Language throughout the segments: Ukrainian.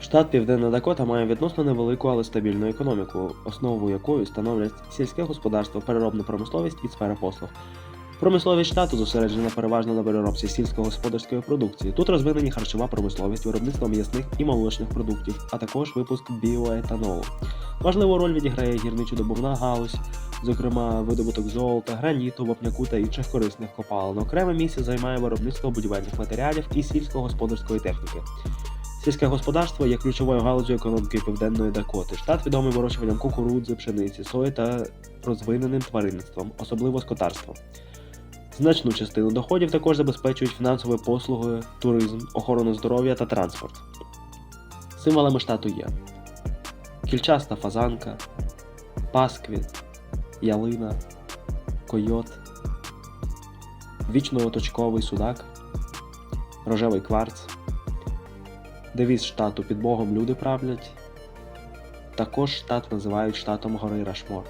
Штат Південна Дакота має відносно невелику, але стабільну економіку, основу якої становлять сільське господарство, переробна промисловість і сфера послуг. Промисловість штату зосереджена переважно на переробці сільськогосподарської продукції. Тут розвинені харчова промисловість, виробництво м'ясних і молочних продуктів, а також випуск біоетанолу. Важливу роль відіграє гірничо-добувна галузь, зокрема видобуток золота, граніту, вапняку та інших корисних копалин. Окреме місце займає виробництво будівельних матеріалів і сільськогосподарської техніки. Сільське господарство є ключовою галузю економіки Південної Дакоти. Штат відомий вирощуванням кукурудзи, пшениці, сої та розвиненим тваринництвом, особливо скотарством. Значну частину доходів також забезпечують фінансові послуги, туризм, охорону здоров'я та транспорт. Символами штату є кільчаста фазанка, пасквіт, ялина, койот, вічнооточковий судак, рожевий кварц, девіз штату під Богом люди правлять. Також штат називають штатом гори Рашмор.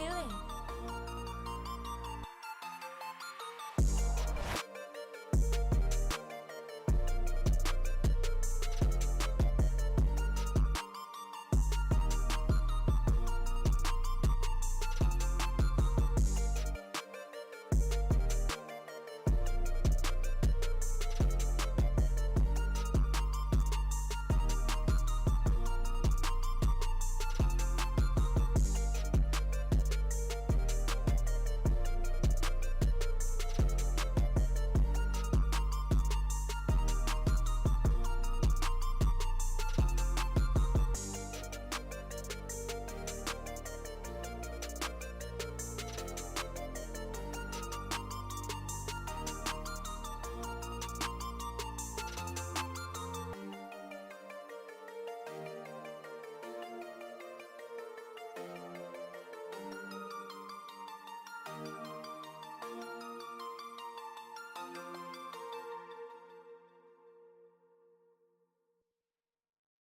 Feeling.